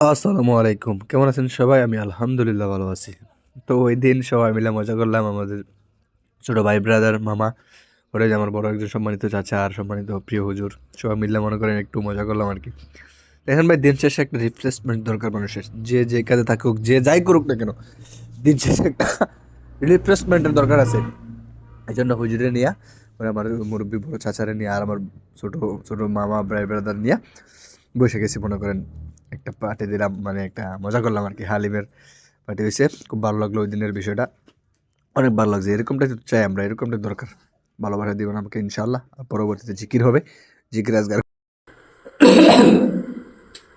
আসসালামু আলাইকুম। কেমন আছেন সবাই? আমি আলহামদুলিল্লাহ ভালো আছি। তো ওই দিন সবাই মিলে মজা করলাম। আমাদের ছোটো ভাই ব্রাদার মামা, ওরা যে আমার বড় একজন সম্মানিত চাচা আর সম্মানিত প্রিয় হুজুর, সবাই মিললে মনে করেন একটু মজা করলাম আর কি। দেখেন ভাই, দিন শেষে একটা রিপ্লেসমেন্ট দরকার মানুষের। যে যে কাজে থাকুক, যে যাই করুক না কেন, দিন শেষে একটা রিপ্লেসমেন্টের দরকার আছে। এই জন্য হুজুরে নিয়ে মানে আমার মুরব্বী বড় চাচারে নিয়ে আর আমার ছোটো ছোটো মামা, ভাই ব্রাদার নিয়ে বসে গেছি মনে করেন। একটা পার্টি দিলাম মানে একটা মজা করলাম আর কি হালিমের পার্টি হয়েছে। খুব ভালো লাগল ওই দিনের বিষয়টা। অনেক ভালো লাগছে। এরকমটাই চাই আমরা, এরকমটা দরকার। ভালোবাসা দিবেন আমাকে ইনশাল্লাহ পরবর্তীতে জিকির হবে। জিকির Azgar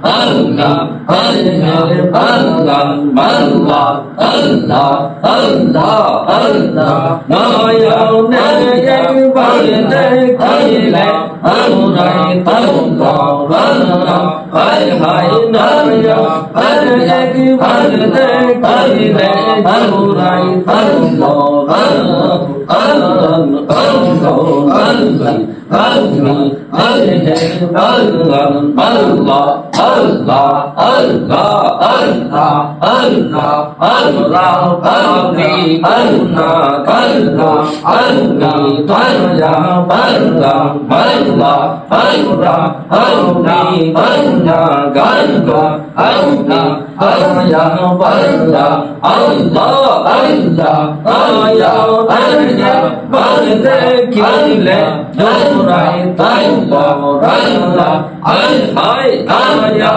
Oh. Allah, Allah, Allah, Allah, Allah, Allah, Allah. Nói nơi dân vẫn đây thấy lẹ, ông này tâm còn vẫn lòng, phải hãy nơi dân vẫn đây vẫn đây thấy lẹ, ông này tâm còn vẫn lòng, ân lần, ân cầu, ân lần, ân lần, ân lần, ân lần, ân lần, ân lần, আল্লাহ আল্লাহ আল্লাহ আল্লাহ আল্লাহ আপনি আল্লাহ আল্লাহ আল্লাহ আল্লাহ আল্লাহ আল্লাহ আল্লাহ আপনি আল্লাহ আল্লাহ আল্লাহ আল্লাহ আল্লাহ আল্লাহ আল্লাহ আল্লাহ আল্লাহ বান্দে কিলে দোরাই তাই বড় আল্লাহ আল্লাহ আল্লাহ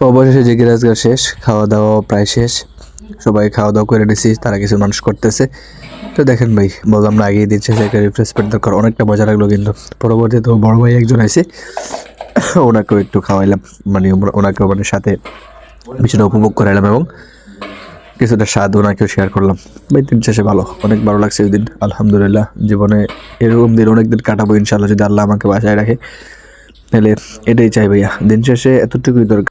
তো অবশেষে জিকির আজগার শেষ খাওয়া দাওয়া প্রায় শেষ। সবাই খাওয়া দাওয়া করে নিছি, তারা কিছু মানুষ করতেছে। তো দেখেন ভাই, বললাম না, আগেই দিচ্ছে একটা রিফ্রেশমেন্ট দরকার। অনেকটা মজা লাগল কিন্তু। পরবর্তীতে বড় ভাই একজন আছে ওনাকেও একটু খাওয়াইলাম। মানে ওনাকেও মানে সাথে বিষয়টা উপভোগ করাইলাম এবং কিছুটা স্বাদ ওনাকেও শেয়ার করলাম। ভাই, দিন শেষে ভালো, অনেক ভালো লাগছে ওই দিন। আলহামদুলিল্লাহ, জীবনে এরকম দিন, অনেক দিন কাটাবো ইনশাল্লাহ যদি আল্লাহ আমাকে বাসায় রাখে। তাহলে এটাই চাই ভাইয়া। দিন শেষে এতটুকুই দরকার।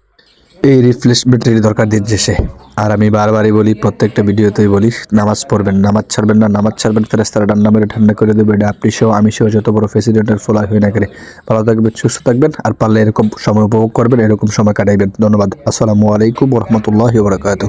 এই রিফ্রেশমেন্টের দরকার দিচ্ছে শেষে। আর আমি বারবারই বলি, প্রত্যেকটা ভিডিওতেই বলি, নামাজ পড়বেন, নামাজ ছাড়বেন না, নামাজ ছাড়বেন ফেরেস্তারা ডান্না মেরে ঠান্ডা করে দেবে, এটা আপনি সহ, আমি সহ যত বড় প্রেসিডেন্টের ফলাই হয়ে না করে ভালো থাকবেন, সুস্থ থাকবেন, আর পারলে এরকম সময় উপভোগ করবেন, এরকম সময় কাটাইবেন। ধন্যবাদ। আসসালামু আলাইকুম রহমতুল্লাহ বরকাত